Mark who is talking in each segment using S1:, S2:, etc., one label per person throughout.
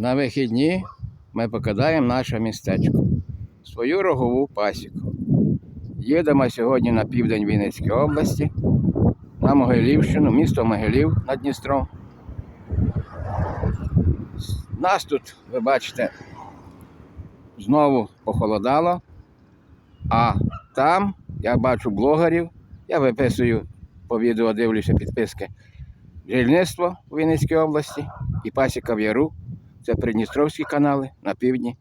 S1: На вихідні ми покидаємо наше містечко, свою рогову пасіку. Їдемо сьогодні на південь Вінницької області, на Могилівщину, місто Могилів над Дністром. Нас тут, ви бачите, знову похолодало, а там я бачу блогерів, я виписую по відео, дивлюся підписки. Жильництво у Вінницькій області і пасіка в Яру. Це Придністровські канали на півдні.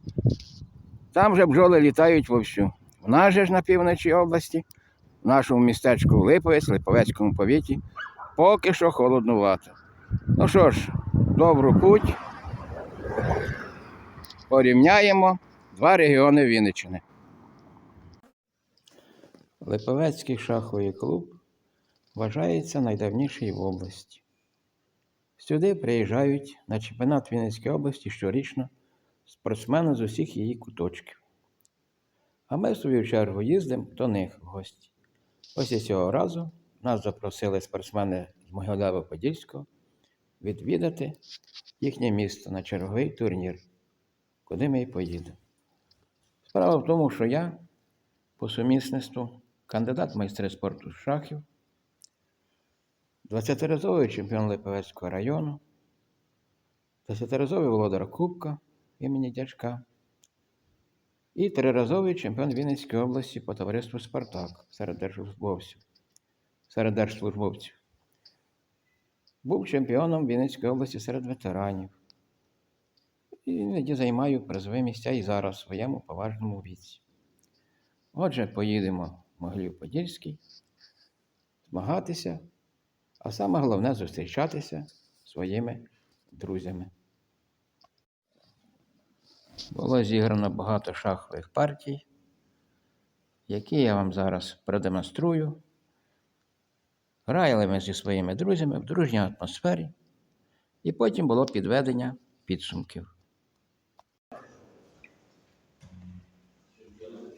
S1: Там вже бджоли літають вовсю. У нас же ж на півночі області, в нашому містечку Липовець, Липовецькому повіті, поки що холоднувато. Ну що ж, добру путь. Порівняємо два регіони Вінниччини. Липовецький шаховий клуб вважається найдавніший в області. Сюди приїжджають на чемпіонат Вінницької області щорічно спортсмени з усіх її куточків. А ми, в свою чергу, їздимо до них в гості. Ось і цього разу нас запросили спортсмени з Могилева-Подільського відвідати їхнє місто на черговий турнір, куди ми і поїдемо. Справа в тому, що я по сумісництву кандидат майстри спорту з шахів, 20-разовий чемпіон Липовецького району, 10-разовий володар Кубка імені Дячка і триразовий чемпіон Вінницької області по товариству Спартак серед держслужбовців. Серед держслужбовців. Був чемпіоном Вінницької області серед ветеранів. І іноді займаю призові місця і зараз в своєму поважному віці. Отже, поїдемо в Могилів-Подільський, змагатися, а саме головне зустрічатися зі своїми друзями. Було зіграно багато шахових партій, які я вам зараз продемонструю. Грали ми зі своїми друзями в дружній атмосфері, і потім було підведення підсумків.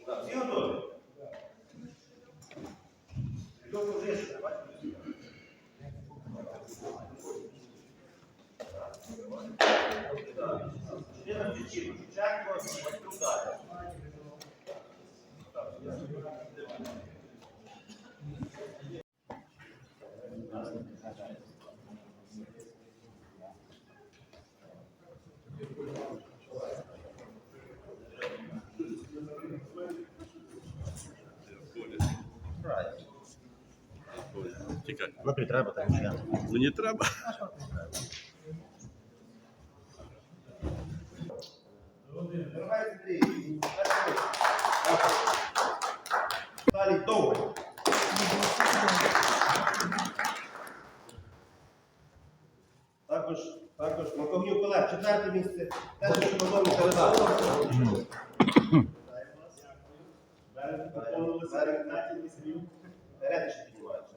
S2: Готові?
S3: Тікай.
S2: Лапі треба, так що.
S3: Мені треба.
S2: Також Маковнюк четверте місце, теж. Ретичі.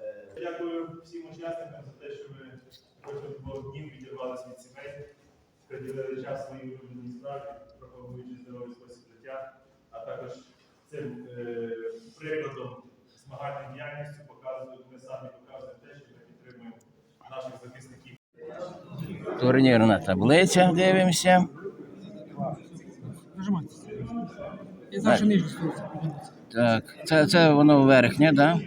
S2: Е,
S4: Дякую всім учасникам за те, що ви протягом двох днів відірвалися від сімей, приділили час своїй улюбленій справі, пропагуючи здоровий спосіб життя, а також цим е, прикладом змагальної діяльністю показують, ми самі показуємо те, що ми підтримуємо наших захисників.
S1: Турнірна таблиця, дивимося.
S5: І.
S1: Так, це, це воно верхнє, да?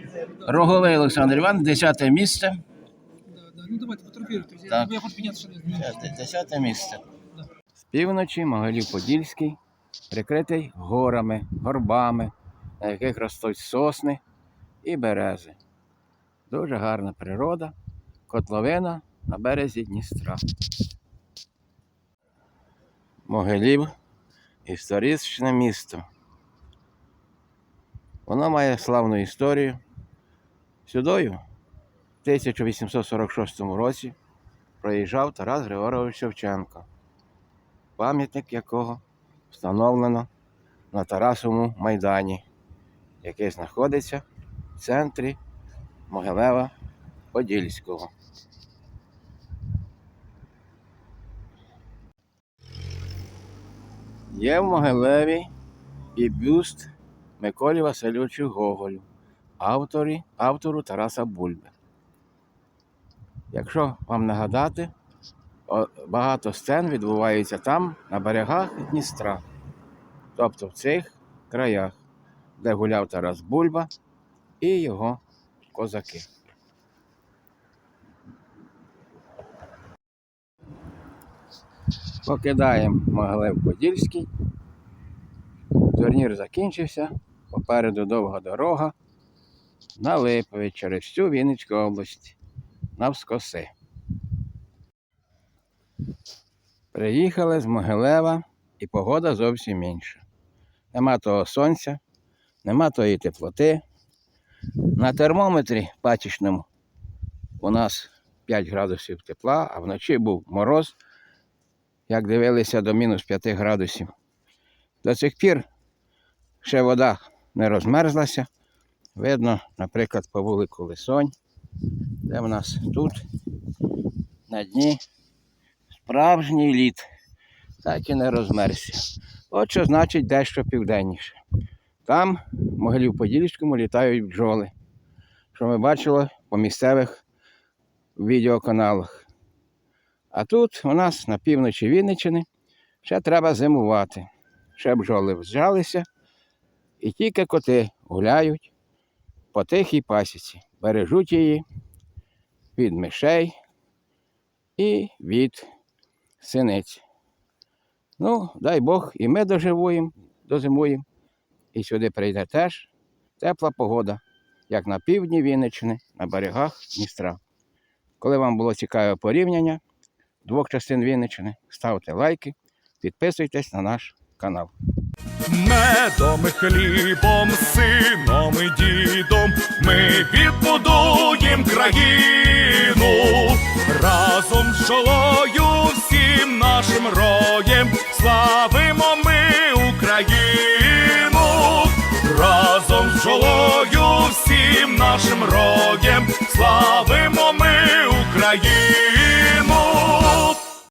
S1: Роговий Олександр Іванович, 10 місце.
S5: Ну давайте фотографируйте. Я,
S1: Так.
S5: хочу підняти ще не
S1: Десяте- місце. З півночі Могилів-Подільський, прикритий горами, горбами, на яких ростуть сосни і берези. Дуже гарна природа, котловина на березі Дністра. Могилів історичне місто. Воно має славну історію. Сюдою в 1846 році проїжджав Тарас Григорович Шевченко, пам'ятник якого встановлено на Тарасовому майдані, який знаходиться в центрі Могилева Подільського. Є в Могилеві і бюст Миколі Васильовичу Гоголю, авторі, автору Тараса Бульби. Якщо вам нагадати, багато сцен відбувається там, на берегах Дністра, тобто в цих краях, де гуляв Тарас Бульба і його козаки. Покидаємо Могилев Подільський. Турнір закінчився. Попереду довга дорога на Липові через всю Вінницьку область навскоси. Приїхали з Могилева і погода зовсім інша. Нема того сонця, нема тої теплоти. На термометрі патічному у нас 5 градусів тепла, а вночі був мороз, як дивилися до мінус 5 градусів. До цих пір ще вода не розмерзлася. Видно, наприклад, по вулику Лисонь, де в нас тут на дні справжній лід, так і не розмерзся. От що значить дещо південніше. Там, в могилів Подільському, літають бджоли, що ми бачили по місцевих відеоканалах. А тут у нас на півночі Вінниччини ще треба зимувати. Ще бджоли взялися, і тільки коти гуляють по тихій пасіці, бережуть її від мишей і від синиць. Ну, дай Бог, і ми доживуємо, дозимуємо, і сюди прийде теж тепла погода, як на півдні Вінниччини, на берегах Дністра. Коли вам було цікаве порівняння двох частин Вінниччини, ставте лайки, підписуйтесь на наш канал.
S3: Медом, хлібом, сином і дідом ми відбудуєм країну разом з жолою всім нашим роєм славимо ми Україну, разом з жолою всім нашим роєм славимо ми Україну.